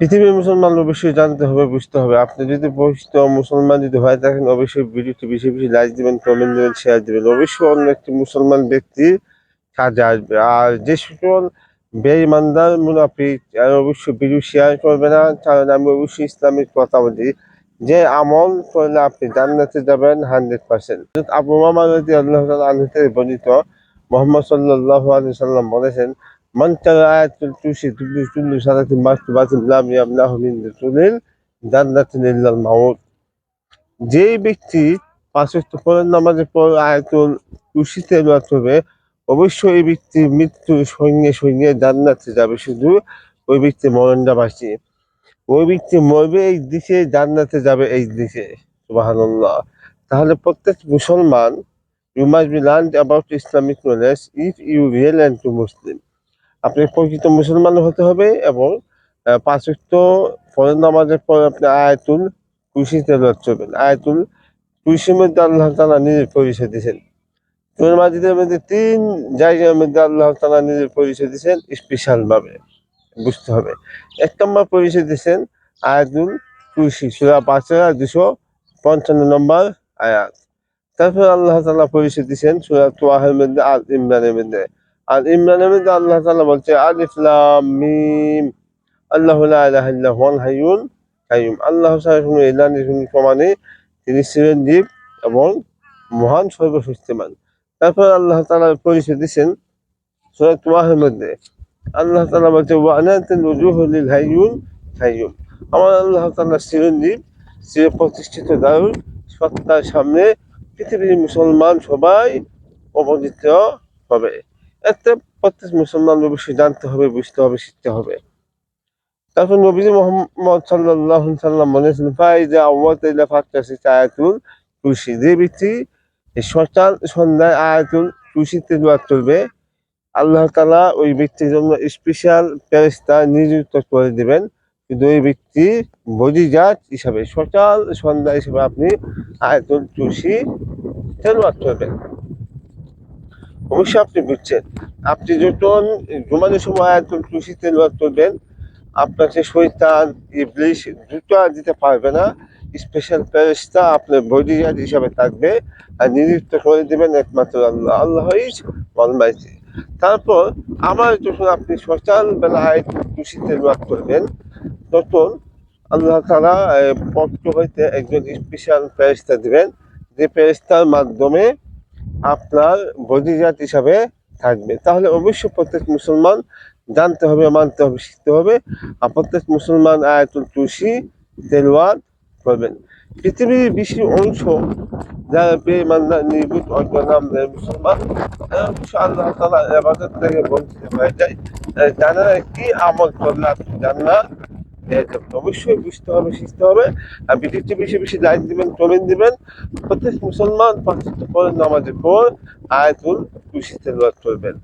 পৃথিবীর মুসলমান অবশ্যই জানতে হবে, বুঝতে হবে। আপনি যদি বৈশিষ্ট্য মুসলমান যদি হয়ে থাকেন অবশ্যই ভিডিওটি বেশি বেশি লাইক দিবেন কমেন্ট দিবেন শেয়ার দিবেন। অবশ্যই অন্য একটি মুসলমান ব্যক্তি কাজে আসবে। আর যে সকল বেঈমানদার, মুনাফিক অবশ্যই ভিডিও শেয়ার করবে না। কারণ আমি অবশ্যই ইসলামিক কথা বলি যে আমল করলে আপনি জান্নাতে যাবেন হান্ড্রেড পার্সেন্ট। আবু মামা আল্লাহ আনহতে বর্ণিত মোহাম্মদ সাল্লাহ আলি সাল্লাম বলেছেন মান তারা আয়াতুল কুরসি তুবলি কুল্লু সালাতিন মাকতুবাতিন লাম ইয়ামনাহু মিন দুতুলিল জান্নাতিন ইল্লাল মাউত যেই ব্যক্তি পাঁচ ওয়াক্ত পরের নামাজের পর আয়াতুল কুরসি তেলাওয়াত করবে অবশ্যই এই ব্যক্তি মৃত্যুর সঙ্গে সঙ্গে জান্নাতে যাবে। শুধু ওই ব্যক্তি মরণটা বাঁচিয়ে ওই ব্যক্তি মরবে এই দিকে জান্নাতে যাবে এই দিকে সুবহানাল্লাহ। তাহলে প্রত্যেক মুসলমান you must be learn about Islamic knowledge, if you real and to Muslim. আপনি প্রকৃত মুসলমান হতে হবে এবং আহ, পাঁচ ওয়াক্ত ফরজ নামাজের পর আপনি আয়াতুল কুরসি তেলাওয়াত করবেন। আয়াতুল কুরসির মধ্যে আল্লাহ তাআলা নিজের পরিচয় দিয়েছেন। কোরআন মাজিদের মধ্যে তিন জায়গার মধ্যে আল্লাহ তাআলা নিজের পরিচয় দিয়েছেন স্পেশালভাবে বুঝতে হবে। এক নম্বর পরিচয় দিয়েছেন আয়াতুল কুরসি সূরা বাকারা দুশো পঞ্চান্ন নম্বর আয়াত। তারপর আল্লাহ তালা পরিচয় দিয়েছেন সুরা তোয়াহের মধ্যে আল ইমরানের মধ্যে। আর ইমরানের মধ্যে আল্লাহ তাআলা বলছে, আলিফ লাম মিম। আল্লাহু হাইয়ুল কাইয়ুম। আল্লাহ প্রমাণে তিনি চিরঞ্জীব এবং মহান সর্বশক্তিমান। তারপর আল্লাহ তাআলা পরিচয় দিয়েছেন সূরা তোয়াহের মধ্যে। আল্লাহ তাআলা বলছে ওয়ানাতিল হাইয়ুল কাইয়ুম। আমার আল্লাহ তাআলা চিরঞ্জীব চির প্রতিষ্ঠিত দারুল সত্তার সামনে পৃথিবীর মুসলমান সবাই অবদিত হবে। এতে প্রত্যেক মুসলমান অবশ্যই জানতে হবে, বুঝতে হবে, শিখতে হবে। তারপর নবীজি মোহাম্মদ সাল্লাহ সাল্লাম বলেছেন, ফাইজা আওয়াত ইলা ফাক্কাসি আয়াতুল তুলসী যে ব্যক্তি সকাল সন্ধ্যায় আয়াতুল কুরসি তেলাওয়াত করবে, আল্লাহ তাআলা ওই ব্যক্তির জন্য স্পেশাল ফেরেশতা নিযুক্ত করে দেবেন। কিন্তু ওই ব্যক্তি বডিগার্ড হিসাবে সকাল সন্ধ্যা হিসাবে আপনি আয়াতুল তুলসী তেলাওয়াত করবেন। অবশ্যই আপনি বুঝছেন। আপনি যখন ঘুমানোর সময় আয়াতুল কুরসি তেলাওয়াত করবেন আপনাকে শৈতান ইবলিশ দুটো আর দিতে পারবে না। স্পেশাল ফেরেশতা আপনার বডিগার্ড হিসাবে থাকবে আর নিযুক্ত করে দেবেন একমাত্র আল্লাহ। আল্লাহ ইজ অলমাইটি তারপর আবার যখন আপনি সকালবেলা আয়াতুল কুরসি তেলাওয়াত করবেন, তখন আল্লাহ তারা পক্ষ হইতে একজন স্পেশাল ফেরেশতা দিবেন। যে ফেরেশতার মাধ্যমে আপনার বডিগার্ড হিসাবে থাকবে। তাহলে অবশ্যই প্রত্যেক মুসলমান জানতে হবে, মানতে হবে, শিখতে হবে। আর প্রত্যেক মুসলমান আয়াতুল তুলসী তেলওয়াত করবেন। পৃথিবীর বেশি অংশ যারা বেমান্দার নির্ভূত অজ্ঞ নাম দেয় মুসলমান আল্লাহ তালা এবাদত থেকে বঞ্চিত হয়ে যায়। জানা কি আমল করলে আপনি পেয়ে যাবেন। অবশ্যই বুঝতে হবে, শিখতে হবে। আর ভিডিওটি বেশি বেশি লাইক দিবেন কমেন্ট দিবেন। প্রত্যেক মুসলমান পাঁচ নামাজের পর আয়াতুল কুশি করবেন।